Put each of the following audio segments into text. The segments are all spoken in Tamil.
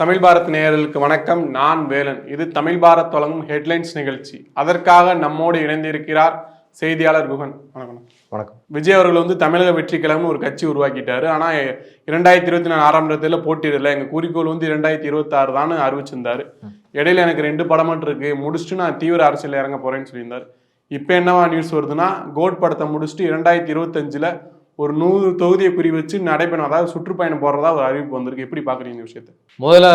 தமிழ் பாரத் நேயர்களுக்கு வணக்கம். நான் வேலன். இது தமிழ் பாரத் வழங்கும் ஹெட்லைன்ஸ் நிகழ்ச்சி. அதற்காக நம்மோடு இணைந்திருக்கிறார் செய்தியாளர் குகன். வணக்கம். வணக்கம். விஜய் அவர்கள் வந்து தமிழக வெற்றி கழகம்னு ஒரு கட்சி உருவாக்கிட்டாரு. ஆனா இரண்டாயிரத்தி இருபத்தி நாலு ஆறாம் இடத்துல போட்டியிடல. எங்க குறிக்கோள் வந்து இரண்டாயிரத்தி இருபத்தி ஆறு தான் அறிவிச்சிருந்தாரு. இடையில எனக்கு ரெண்டு படம் மட்டும் இருக்கு. முடிச்சுட்டு நான் தீவிர அரசியல் இறங்க போறேன்னு சொல்லியிருந்தாரு. இப்போ என்னவா நியூஸ் வருதுன்னா கோட் படத்தை முடிச்சுட்டு இரண்டாயிரத்தி இருபத்தஞ்சுல ஒரு நூறு தொகுதியை குறி வச்சு நடைபெறும் அதாவது சுற்றுப்பயணம் போடுறதா ஒரு அறிவிப்பு வந்திருக்கு. எப்படி பார்க்குறீங்க இந்த விஷயத்தை? முதல்ல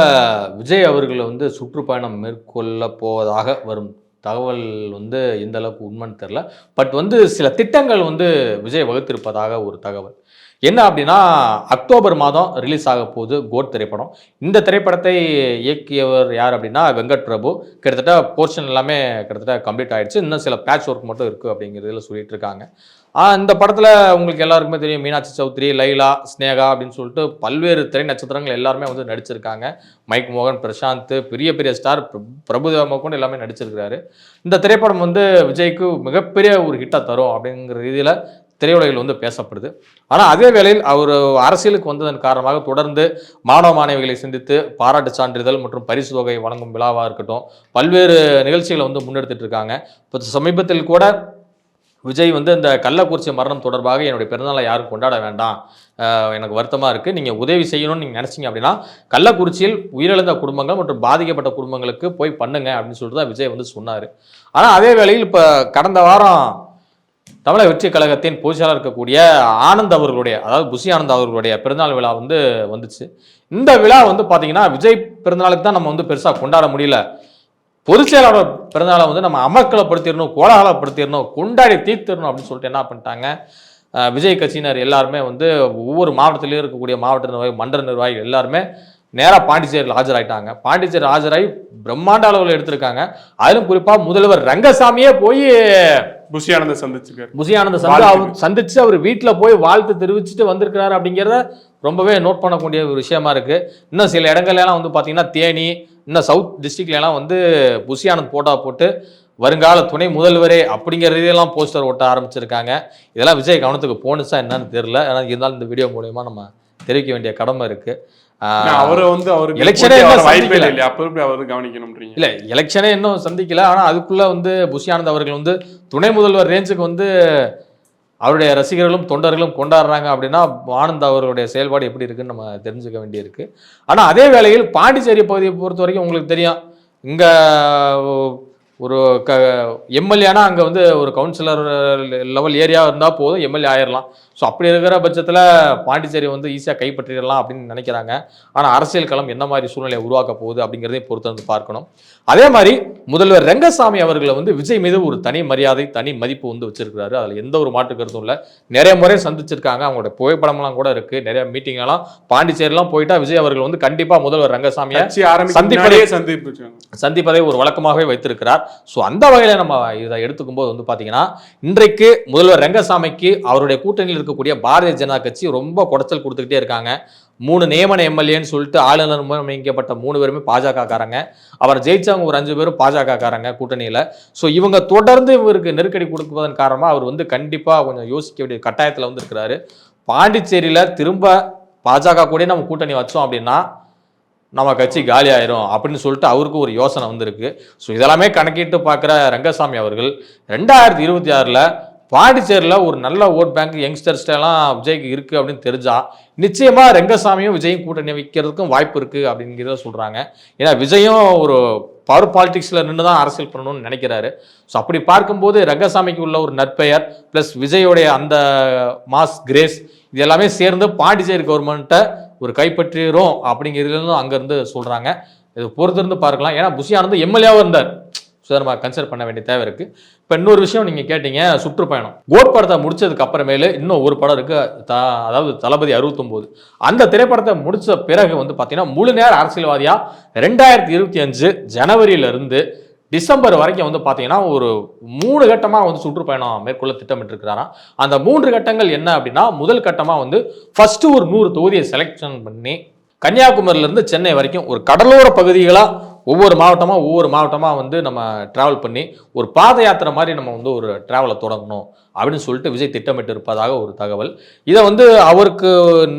விஜய் அவர்கள் வந்து சுற்றுப்பயணம் மேற்கொள்ள போவதாக வரும் தகவல் வந்து எந்த அளவுக்கு உண்மைன்னு தெரில பட் வந்து சில திட்டங்கள் வந்து விஜய் வகுத்திருப்பதாக ஒரு தகவல். என்ன அப்படின்னா அக்டோபர் மாதம் ரிலீஸ் ஆக போகுது கோட் திரைப்படம். இந்த திரைப்படத்தை இயக்கியவர் யார் அப்படின்னா வெங்கட் பிரபு. கிட்டத்தட்ட போர்ஷன் எல்லாமே கிட்டத்தட்ட கம்ப்ளீட் ஆகிடுச்சு இன்னும் சில பேட்ச் ஒர்க் மட்டும் இருக்குது அப்படிங்கிறதுல சொல்லிட்டு இருக்காங்க. இந்த படத்தில் உங்களுக்கு எல்லாருக்குமே தெரியும். மீனாட்சி சௌத்ரி லைலா ஸ்னேகா அப்படின்னு சொல்லிட்டு பல்வேறு திரை நட்சத்திரங்கள் எல்லாருமே வந்து நடிச்சிருக்காங்க. மைக் மோகன் பிரசாந்த் பெரிய பெரிய ஸ்டார் பிரபுதேவா கொண்டு எல்லாமே நடிச்சிருக்கிறாரு. இந்த திரைப்படம் வந்து விஜய்க்கு மிகப்பெரிய ஒரு ஹிட்டாக தரும் அப்படிங்கிற ரீதியில் திரையுலகில் வந்து பேசப்படுது. ஆனால் அதே வேளையில் அவர் அரசியலுக்கு வந்ததன் காரணமாக தொடர்ந்து மாணவ மாணவிகளை சந்தித்து பாராட்டு சான்றிதழ் மற்றும் பரிசு தொகை வழங்கும் விழாவாக இருக்கட்டும் பல்வேறு நிகழ்ச்சிகளை வந்து முன்னெடுத்துட்டு இருக்காங்க. இப்போ சமீபத்தில் கூட விஜய் வந்து இந்த கள்ளக்குறிச்சி மரணம் தொடர்பாக என்னுடைய பிறந்தநாளை யாரும் கொண்டாட வேண்டாம். எனக்கு வருத்தமாக இருக்குது நீங்கள் உதவி செய்யணும்னு நீங்கள் நினச்சிங்க அப்படின்னா கள்ளக்குறிச்சியில் உயிரிழந்த குடும்பங்கள் மற்றும் பாதிக்கப்பட்ட குடும்பங்களுக்கு போய் பண்ணுங்க அப்படின்னு சொல்லிட்டு தான் விஜய் வந்து சொன்னார். ஆனால் அதே வேளையில் இப்போ கடந்த வாரம் தமிழக வெற்றி கழகத்தின் பொதுச்செயலாளர் இருக்கக்கூடிய ஆனந்த் அவர்களுடைய அதாவது புஷி ஆனந்த் அவர்களுடைய பிறந்தநாள் விழா வந்து வந்துச்சு. இந்த விழா வந்து பார்த்தீங்கன்னா விஜய் பிறந்தநாளுக்கு தான் நம்ம வந்து பெருசாக கொண்டாட முடியல. பொதுச் செயலாளர் பிறந்தநாளை வந்து நம்ம அமர்க்கலப்படுத்திடணும் கோலாகலப்படுத்திடணும் கொண்டாடி தீர்த்திடணும் அப்படின்னு சொல்லிட்டு என்ன பண்ணிட்டாங்க? விஜய் கட்சியினர் எல்லாருமே வந்து ஒவ்வொரு மாவட்டத்திலையும் இருக்கக்கூடிய மாவட்ட நிர்வாகி மன்ற நிர்வாகிகள் எல்லாருமே நேராக பாண்டிச்சேரியில் ஆஜராயிட்டாங்க. பாண்டிச்சேரி ஆஜராகி பிரம்மாண்ட அளவில் எடுத்திருக்காங்க. அதிலும் குறிப்பாக முதல்வர் ரங்கசாமியே போய் புஷி ஆனந்த சந்திச்சிருக்காரு. புசியானந்த சந்தி வாழ்த்து. அவர் சந்திச்சு அவர் வீட்டில் போய் வாழ்த்து தெரிவிச்சுட்டு வந்திருக்கிறாரு அப்படிங்கிறத ரொம்பவே நோட் பண்ணக்கூடிய ஒரு விஷயமா இருக்கு. இன்னும் சில இடங்கள்ல எல்லாம் வந்து பார்த்தீங்கன்னா தேனி இன்னும் சவுத் டிஸ்ட்ரிக்ட்ல எல்லாம் வந்து புசியானந்த் போட்டோ போட்டு வருங்கால துணை முதல்வரே அப்படிங்கிற ரீதியெல்லாம் போஸ்டர் ஒட்ட ஆரம்பிச்சிருக்காங்க. இதெல்லாம் விஜய் கவனத்துக்கு போணுச்சா என்னன்னு தெரியல. ஆனால் இருந்தாலும் இந்த வீடியோ மூலயமா நம்ம தெரிவிக்க வேண்டிய கடமை இருக்கு. ஏன்னா அவரை வந்து அவருக்கு இன்னும் வாய்ப்பே சந்திக்கல. இல்லையா? அப்ப எப்படி அவரு கவனிக்கணும்ன்றீங்க? இல்ல எலெக்ஷனே இன்னும் சந்திக்கல. ஆனா அதுக்குள்ள வந்து புஷி ஆனந்த் அவர்கள் வந்து துணை முதல்வர் ரேஞ்சுக்கு வந்து அவருடைய ரசிகர்களும் தொண்டர்களும் கொண்டாடுறாங்க அப்படின்னா ஆனந்த் அவர்களுடைய செயல்பாடு எப்படி இருக்குன்னு நம்ம தெரிஞ்சுக்க வேண்டியிருக்கு. ஆனால் அதே வேளையில் பாண்டிச்சேரி பகுதியை பொறுத்த வரைக்கும் உங்களுக்கு தெரியும். இங்கே ஒரு க எம்எல்ஏனா அங்கே வந்து ஒரு கவுன்சிலர் லெவல் ஏரியா இருந்தால் போதும் எம்எல்ஏ ஆயிடலாம் ஸோ அப்படி இருக்கிற பட்சத்தில் பாண்டிச்சேரி வந்து ஈஸியாக கைப்பற்றிடலாம் அப்படின்னு நினைக்கிறாங்க. ஆனால் அரசியல் களம் என்ன மாதிரி சூழ்நிலையை உருவாக்க போகுது அப்படிங்கிறதையும் பொறுத்து வந்து பார்க்கணும். அதே மாதிரி முதல்வர் ரெங்கசாமி அவர்களை வந்து விஜய் மீது ஒரு தனி மரியாதை தனி மதிப்பு வந்து வச்சிருக்கிறாரு. அதில் எந்த ஒரு மாற்று கருத்தும் இல்லை. நிறைய முறை சந்திச்சிருக்காங்க. அவங்களோட புகைப்படம்லாம் கூட இருக்கு. நிறைய மீட்டிங் எல்லாம் பாண்டிச்சேரிலாம் போயிட்டா விஜய் அவர்கள் வந்து கண்டிப்பா முதல்வர் ரங்கசாமியை சந்திப்பதே-. சந்திப்பதை ஒரு வழக்கமாகவே வைத்திருக்கிறார். ஸோ அந்த வகையில் நம்ம இதை எடுத்துக்கும் போது வந்து பார்த்தீங்கன்னா இன்றைக்கு முதல்வர் ரங்கசாமிக்கு அவருடைய கூட்டணியில் இருக்கக்கூடிய பாரதிய ஜனதா கட்சி ரொம்ப குடைச்சல் கொடுத்துக்கிட்டே இருக்காங்க. மூணு நியமன எம்எல்ஏன்னு சொல்லிட்டு ஆளுநர் மூலம் நியமிக்கப்பட்ட மூணு பேருமே பாஜக காரங்க அவர் ஜெயிச்சவங்க ஒரு அஞ்சு பேரும் பாஜக காரங்க கூட்டணியில். ஸோ இவங்க தொடர்ந்து இவருக்கு நெருக்கடி கொடுப்பதன் காரணமாக அவர் வந்து கண்டிப்பாக கொஞ்சம் யோசிக்க வேண்டிய கட்டாயத்தில் வந்து இருக்கிறாரு. பாண்டிச்சேரியில் திரும்ப பாஜக கூட நம்ம கூட்டணி வச்சோம் அப்படின்னா நம்ம கட்சி காலி ஆயிரும் அப்படின்னு சொல்லிட்டு அவருக்கு ஒரு யோசனை வந்திருக்கு. ஸோ இதெல்லாமே கணக்கிட்டு பார்க்குற ரங்கசாமி அவர்கள் ரெண்டாயிரத்தி இருபத்தி ஆறில் பாண்டிச்சேரியில் ஒரு நல்ல ஓட் பேங்க் யங்ஸ்டர்ஸ்டெல்லாம் விஜய்க்கு இருக்குது அப்படின்னு தெரிஞ்சா நிச்சயமாக ரங்கசாமியும் விஜயும் கூட்டணி வைக்கிறதுக்கும் வாய்ப்பு இருக்குது அப்படிங்கிறத சொல்கிறாங்க ஏன்னா விஜயும் ஒரு பவர் பாலிடிக்ஸில் நின்று தான் அரசியல் பண்ணணும்னு நினைக்கிறாரு. ஸோ அப்படி பார்க்கும்போது ரங்கசாமிக்கு உள்ள ஒரு நற்பெயர் ப்ளஸ் விஜயோடைய அந்த மாஸ் கிரேஸ் இது எல்லாமே சேர்ந்து பாண்டிச்சேரி கவர்மெண்ட்டை ஒரு கைப்பற்றிரும் அப்படிங்கிறதுலேருந்து அங்கேருந்து சொல்கிறாங்க இது பொறுத்திருந்து பார்க்கலாம். ஏன்னா புஷி ஆனந்த் எம்எல்ஏவாக இருந்தார். ஸோ நம்ம கன்சிடர் பண்ண வேண்டிய தேவை இருக்குது இப்போ இன்னொரு விஷயம் நீங்கள் கேட்டீங்க சுற்றுப்பயணம். கோட் படத்தை முடிச்சதுக்கு அப்புறமேலு இன்னும் ஒரு படம் இருக்கு. த அதாவது தளபதி அறுபத்தொம்போது. அந்த திரைப்படத்தை முடிச்ச பிறகு வந்து பார்த்தீங்கன்னா முழு நேர அரசியல்வாதியாக ரெண்டாயிரத்தி இருபத்தி அஞ்சு ஜனவரியிலிருந்து டிசம்பர் வரைக்கும் வந்து பார்த்தீங்கன்னா ஒரு மூணு கட்டமாக வந்து சுற்றுப்பயணம் மேற்கொள்ள திட்டமிட்டிருக்கிறாராம் அந்த மூன்று கட்டங்கள் என்ன அப்படின்னா முதல் கட்டமாக வந்து ஃபஸ்ட்டு ஒரு நூறு தொகுதியை செலெக்ஷன் பண்ணி கன்னியாகுமரியிலேருந்து சென்னை வரைக்கும் ஒரு கடலோர பகுதிகளாக ஒவ்வொரு மாவட்டமாக ஒவ்வொரு மாவட்டமாக வந்து நம்ம ட்ராவல் பண்ணி ஒரு பாத யாத்திரை மாதிரி நம்ம வந்து ஒரு ட்ராவலை தொடங்கணும் அப்படின்னு சொல்லிட்டு விஜய் திட்டமிட்டு இருப்பதாக ஒரு தகவல். இதை வந்து அவருக்கு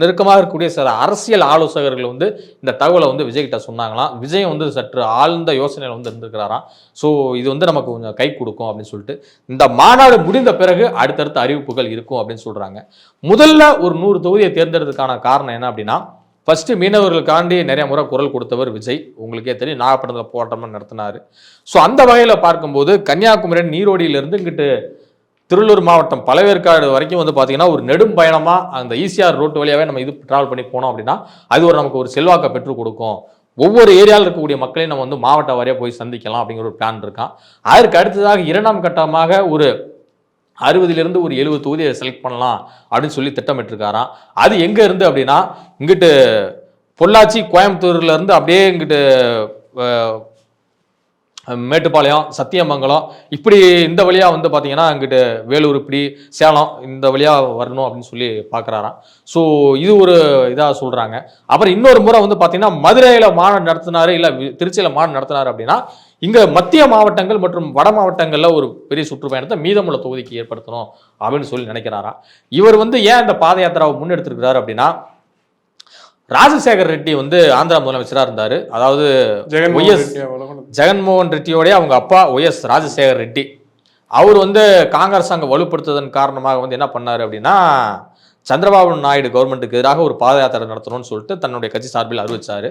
நெருக்கமாக இருக்கக்கூடிய சில அரசியல் ஆலோசகர்கள் வந்து இந்த தகவலை வந்து விஜய்கிட்ட சொன்னாங்களாம். விஜய் வந்து சற்று ஆழ்ந்த யோசனையில் வந்து இருந்திருக்கிறாராம். ஸோ இது வந்து நமக்கு கொஞ்சம் கை கொடுக்கும் அப்படின்னு சொல்லிட்டு இந்த மாநாடு முடிந்த பிறகு அடுத்தடுத்த அறிவிப்புகள் இருக்கும் அப்படின்னு சொல்கிறாங்க முதல்ல ஒரு நூறு தொகுதியை தேர்ந்தெடுத்ததுக்கான காரணம் என்ன அப்படின்னா ஃபஸ்ட்டு மீனவர்களுக்காண்டி நிறைய முறை குரல் கொடுத்தவர் விஜய். உங்களுக்கே தெரியும் நாகப்பட்டினத்தில் போராட்டமாக நடத்தினார். ஸோ அந்த வகையில் பார்க்கும்போது கன்னியாகுமரி நீரோடியிலிருந்து இங்கிட்டு திருவள்ளூர் மாவட்டம் பழவேற்காடு வரைக்கும் வந்து பார்த்தீங்கன்னா ஒரு நெடும் பயணமாக அந்த ஈசிஆர் ரோட்டு வழியாகவே நம்ம இது ட்ராவல் பண்ணி போனோம் அப்படின்னா அது ஒரு நமக்கு ஒரு செல்வாக்கை பெற்றுக் கொடுக்கும். ஒவ்வொரு ஏரியாவில் இருக்கக்கூடிய மக்களையும் நம்ம வந்து மாவட்ட வாரியாக போய் சந்திக்கலாம் அப்படிங்கிற ஒரு பிளான் இருக்கான். அதற்கு அடுத்ததாக இரண்டாம் கட்டமாக ஒரு அறுபதுலேருந்து ஒரு எழுபது தொகுதியை செலக்ட் பண்ணலாம் அப்படின்னு சொல்லி திட்டமிட்டிருக்காராம். அது எங்கே இருந்து அப்படின்னா இங்கிட்டு பொள்ளாச்சி கோயம்புத்தூர்லேருந்து அப்படியே இங்கிட்டு மேட்டுப்பாளையம் சத்தியமங்கலம் இப்படி இந்த வழியாக வந்து பார்த்தீங்கன்னா இங்கிட்டு வேலூர் இப்படி சேலம் இந்த வழியாக வரணும் அப்படின்னு சொல்லி பார்க்குறாராம் ஸோ இது ஒரு இதாக சொல்கிறாங்க அப்புறம் இன்னொரு முறை வந்து பார்த்தீங்கன்னா மதுரையில் மாநாடு நடத்தினாரு இல்லை திருச்சியில் மாநாடு நடத்தினார் அப்படின்னா இங்கே மத்திய மாவட்டங்கள் மற்றும் வட மாவட்டங்களில் ஒரு பெரிய சுற்றுப்பயணத்தை மீதமுள்ள தொகுதிக்கு ஏற்படுத்தணும் அப்படின்னு சொல்லி நினைக்கிறாராம் இவர் வந்து ஏன் இந்த பாத யாத்திராவை முன்னெடுத்திருக்கிறார் அப்படின்னா ராஜசேகர் ரெட்டி வந்து ஆந்திரா முதலமைச்சராக இருந்தார். அதாவது ஜெகன்மோகன் ஒய்எஸ் ஜெகன்மோகன் ரெட்டியோடைய அவங்க அப்பா ஒய்எஸ் ராஜசேகர் ரெட்டி. அவர் வந்து காங்கிரஸ் அங்கே வலுப்படுத்துவதன் காரணமாக வந்து என்ன பண்ணார் அப்படின்னா சந்திரபாபு நாயுடு கவர்மெண்ட்டுக்கு எதிராக ஒரு பாத யாத்திரை நடத்தணும்னு சொல்லிட்டு தன்னுடைய கட்சி சார்பில் அறிவிச்சாரு.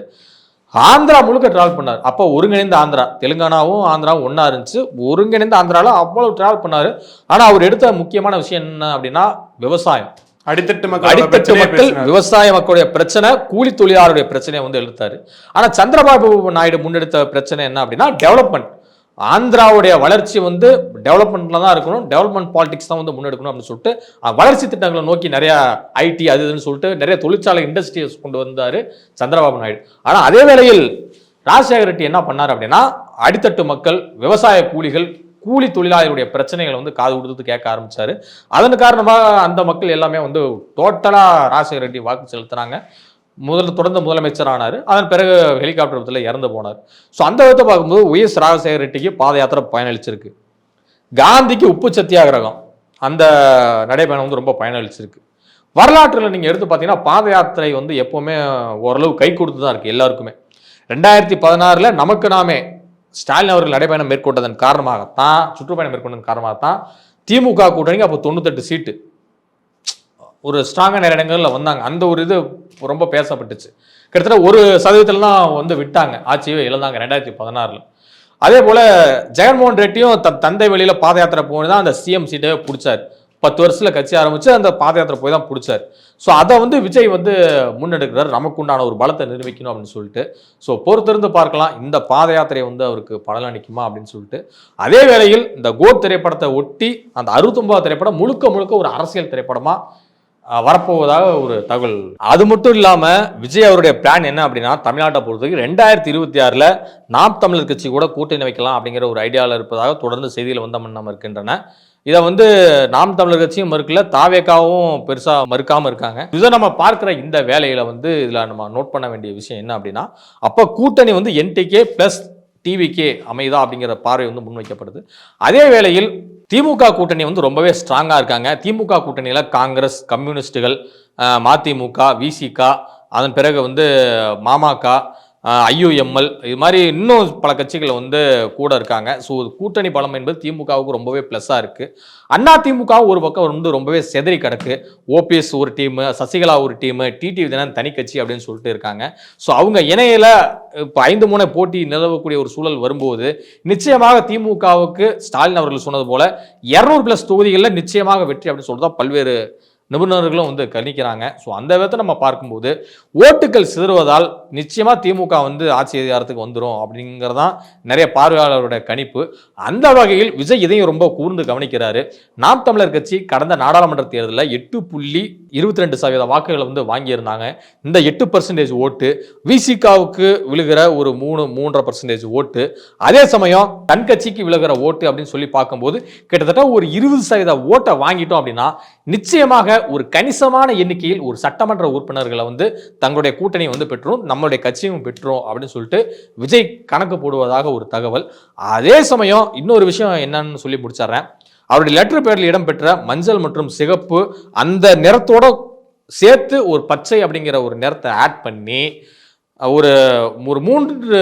ஆந்திரா முழுக்க டிராவல் பண்ணார். அப்போ ஒருங்கிணைந்த ஆந்திரா தெலுங்கானாவும் ஆந்திராவும் ஒன்றா இருந்துச்சு. ஒருங்கிணைந்த ஆந்திராவில் அவ்வளவு டிராவல் பண்ணாரு. ஆனால் அவர் எடுத்த முக்கியமான விஷயம் என்ன அப்படின்னா விவசாயம். அடித்தட்டு மக்கள் அடித்தட்டு மக்கள் விவசாய மக்களுடைய பிரச்சனை கூலி தொழிலாளருடைய பிரச்சனையை வந்து எழுத்தாரு. ஆனா சந்திரபாபு நாயுடு முன்னெடுத்த பிரச்சனை என்ன அப்படின்னா டெவலப்மெண்ட் ஆந்திராவுடைய வளர்ச்சி வந்து டெவலப்மெண்ட்ல தான் இருக்கணும். டெவலப்மெண்ட் பாலிடிக்ஸ் தான் வந்து முன்னெடுக்கணும் அப்படின்னு சொல்லிட்டு வளர்ச்சி திட்டங்களை நோக்கி நிறைய ஐடி அது இதுன்னு சொல்லிட்டு நிறைய தொழிற்சாலை இண்டஸ்ட்ரீஸ் கொண்டு வந்தார் சந்திரபாபு நாயுடு. ஆனால் அதே வேளையில் ராஜசேகர ரெட்டி என்ன பண்ணார் அப்படின்னா அடித்தட்டு மக்கள் விவசாய கூலிகள் கூலி தொழிலாளர்களுடைய பிரச்சனைகளை வந்து காது கொடுத்து கேட்க ஆரம்பிச்சாரு. அதன் காரணமாக அந்த மக்கள் எல்லாமே வந்து டோட்டலாக ராஜசேகர ரெட்டி வாக்கு செலுத்தினாங்க. முதல்ல தொடர்ந்து முதலமைச்சர் ஆனார் அதன் பிறகு ஹெலிகாப்டர் விபத்தில் இறந்து போனார். ஸோ அந்த விதத்தை பார்க்கும்போது ஒய்எஸ் ராஜசேகர ரெட்டிக்கு பாத யாத்திரை பயனளிச்சிருக்கு. காந்திக்கு உப்பு சத்தியாகிரகம். அந்த நடைபயணம் வந்து ரொம்ப பயனளிச்சிருக்கு. வரலாற்றில் நீங்கள் எடுத்து பார்த்தீங்கன்னா பாத யாத்திரை வந்து எப்போவுமே ஓரளவு கை கொடுத்து தான் இருக்குது எல்லாருக்குமே. ரெண்டாயிரத்தி பதினாறில் நமக்கு நாமே ஸ்டாலின் அவர்கள் நடைபயணம் மேற்கொண்டதன் காரணமாகத்தான் சுற்றுப்பயணம் மேற்கொண்டதன் காரணமாகத்தான் திமுக கூட்டணிக்கு அப்போ தொண்ணூத்தெட்டு சீட்டு. ஒரு ஸ்ட்ராங்காக நிறைய இடங்கள்ல வந்தாங்க. அந்த ஒரு இது ரொம்ப பேசப்பட்டுச்சு. கிட்டத்தட்ட ஒரு சதவீதத்துலலாம் வந்து விட்டாங்க. ஆட்சியை இழந்தாங்க ரெண்டாயிரத்தி பதினாறில். அதே போல் ஜெகன்மோகன் ரெட்டியும் தன் தந்தை வெளியில் பாத யாத்திரை போய் தான் அந்த சிஎம் சீட்டை பிடிச்சார். பத்து வருஷத்தில் கட்சி ஆரம்பித்து அந்த பாத யாத்திரை போய் தான் பிடிச்சார். ஸோ அதை வந்து விஜய் வந்து முன்னெடுக்கிறார். நமக்கு உண்டான ஒரு பலத்தை நிரூபிக்கணும் அப்படின்னு சொல்லிட்டு. ஸோ பொறுத்திருந்து பார்க்கலாம். இந்த பாத யாத்திரை வந்து அவருக்கு பலனளிக்குமா அப்படின்னு சொல்லிட்டு. அதே வேளையில் இந்த கோட் திரைப்படத்தை ஒட்டி அந்த அறுபத்தொம்பது திரைப்படம் முழுக்க முழுக்க ஒரு அரசியல் திரைப்படமாக வரப்போவதாக ஒரு தகவல். அது மட்டும் இல்லாம விஜய் அவருடைய பிளான் என்ன அப்படின்னா தமிழ்நாட்டை பொறுத்தவரைக்கும் ரெண்டாயிரத்தி இருபத்தி ஆறுல நாம் தமிழர் கட்சி கூட கூட்டணி வைக்கலாம் அப்படிங்கிற ஒரு ஐடியாவில் இருப்பதாக தொடர்ந்து செய்தியில் வந்த வண்ணம் இருக்கின்றன. இதை வந்து நாம் தமிழர் கட்சியும் மறுக்கல தாவேக்காவும் பெருசாக மறுக்காமல் இருக்காங்க. இதை நம்ம பார்க்குற இந்த வேலையில் வந்து இதில் நம்ம நோட் பண்ண வேண்டிய விஷயம் என்ன அப்படின்னா அப்போ கூட்டணி வந்து என்டிகே ப்ளஸ் டிவிகே அமைதா அப்படிங்கிற பார்வை வந்து முன்வைக்கப்படுது. அதே வேளையில் திமுக கூட்டணி வந்து ரொம்பவே ஸ்ட்ராங்காக இருக்காங்க. திமுக கூட்டணியில் காங்கிரஸ் கம்யூனிஸ்டுகள் மதிமுக விசிக அதன் பிறகு வந்து மாமக ஐயுஎம்எல். இது மாதிரி இன்னும் பல கட்சிகள் வந்து கூட இருக்காங்க. ஸோ கூட்டணி பலம் என்பது திமுகவுக்கு ரொம்பவே ப்ளஸ்ஸாக இருக்குது அண்ணா திமுக ஒரு பக்கம் வந்து ரொம்பவே செதறி கிடக்கு. ஓபிஎஸ் ஒரு டீமு சசிகலா ஒரு டீமு டிடிவி தினம் தனி கட்சி அப்படின்னு சொல்லிட்டு இருக்காங்க. ஸோ அவங்க இணையில இப்போ ஐந்து முனை போட்டி நிலவக்கூடிய ஒரு சூழல் வரும்போது நிச்சயமாக திமுகவுக்கு ஸ்டாலின் அவர்கள் சொன்னது போல இரநூறு பிளஸ் தொகுதிகளில் நிச்சயமாக வெற்றி அப்படின்னு சொல்லிட்டு தான் பல்வேறு நிபுணர்களும் வந்து கணிக்கிறாங்க. ஸோ அந்த விதத்தை நம்ம பார்க்கும்போது ஓட்டுகள் சிதறுவதால் நிச்சயமாக திமுக வந்து ஆட்சி அதிகாரத்துக்கு வந்துடும் அப்படிங்கிறதான் நிறைய பார்வையாளருடைய கணிப்பு. அந்த வகையில் விஜய் இதையும் ரொம்ப கூர்ந்து கவனிக்கிறாரு. நாம் தமிழர் கட்சி கடந்த நாடாளுமன்ற தேர்தலில் எட்டு புள்ளி இருபத்தி ரெண்டு சதவீத வாக்குகளை வந்து வாங்கியிருந்தாங்க. இந்த எட்டு பர்சன்டேஜ் ஓட்டு விசிகாவுக்கு விழுகிற ஒரு மூணு மூன்றரை பர்சன்டேஜ் ஓட்டு. அதே சமயம் தன் கட்சிக்கு விழுகிற ஓட்டு அப்படின்னு சொல்லி பார்க்கும்போது கிட்டத்தட்ட ஒரு இருபது சதவீத ஓட்டை வாங்கிட்டோம் அப்படின்னா நிச்சயமாக ஒரு கணிசமான எண்ணிக்கையில் ஒரு சட்டமன்ற உறுப்பினர்களை வந்து தங்களுடைய கூட்டணி வந்து பெற்றோம் நம்மளுடைய கட்சியும் பெற்றோம் அப்படின்னு சொல்லிட்டு விஜய் கணக்கு போடுவதாக ஒரு தகவல். அதே சமயம் இன்னொரு விஷயம் என்னன்னு சொல்லி முடிச்சிடுறேன். அவருடைய லெட்டர் பேரில் இடம்பெற்ற மஞ்சள் மற்றும் சிகப்பு அந்த நிறத்தோட சேர்த்து ஒரு பச்சை அப்படிங்கிற ஒரு நிறத்தை ஆட் பண்ணி ஒரு ஒரு மூன்று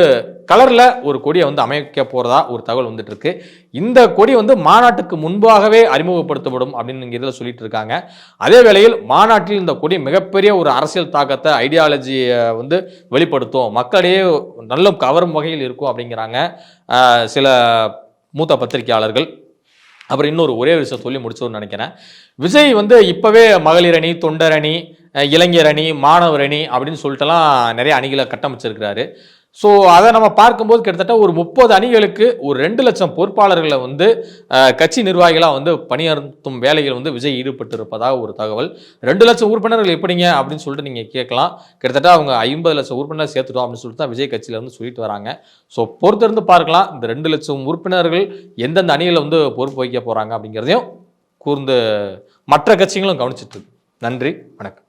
கலரில் ஒரு கொடியை வந்து அமைக்க போகிறதா ஒரு தகவல் வந்துட்டுருக்கு. இந்த கொடி வந்து மாநாட்டுக்கு முன்பாகவே அறிமுகப்படுத்தப்படும் அப்படின்னு இங்க இதில் சொல்லிட்டு இருக்காங்க. அதே வேளையில் மாநாட்டில் இந்த கொடி மிகப்பெரிய ஒரு அரசியல் தாக்கத்தை ஐடியாலஜியை வந்து வெளிப்படுத்தும். மக்களிடையே நல்ல கவரும் வகையில் இருக்கும் அப்படிங்கிறாங்க சில மூத்த பத்திரிகையாளர்கள். அப்புறம் இன்னொரு ஒரே விஷயம் சொல்லி முடிச்சோன்னு நினைக்கிறேன். விஜய் வந்து இப்போவே மகளிரணி தொண்டரணி இளைஞர் அணி மாணவர் அணி அப்படின்னு சொல்லிட்டுலாம் நிறைய அணிகளை கட்டமைச்சிருக்கிறாரு. ஸோ அதை நம்ம பார்க்கும்போது கிட்டத்தட்ட ஒரு முப்பது அணிகளுக்கு ஒரு ரெண்டு லட்சம் பொறுப்பாளர்களை வந்து கட்சி நிர்வாகிகளாக வந்து பணியாற்றும் வேலைகள் வந்து விஜய் ஈடுபட்டு இருப்பதாக ஒரு தகவல். ரெண்டு லட்சம் உறுப்பினர்கள் எப்படிங்க அப்படின்னு சொல்லிட்டு நீங்கள் கேட்கலாம். கிட்டத்தட்ட அவங்க ஐம்பது லட்சம் உறுப்பினர் சேர்த்துட்டோம் அப்படின்னு சொல்லிட்டு தான் விஜய் கட்சியில வந்து சொல்லிட்டு வராங்க. ஸோ பொறுத்திருந்து பார்க்கலாம். இந்த ரெண்டு லட்சம் உறுப்பினர்கள் எந்தெந்த அணிகளை வந்து பொறுப்பு வைக்க போகிறாங்க அப்படிங்கிறதையும் கூர்ந்து மற்ற கட்சிகளும் கவனிச்சிட்டு நன்றி. வணக்கம்.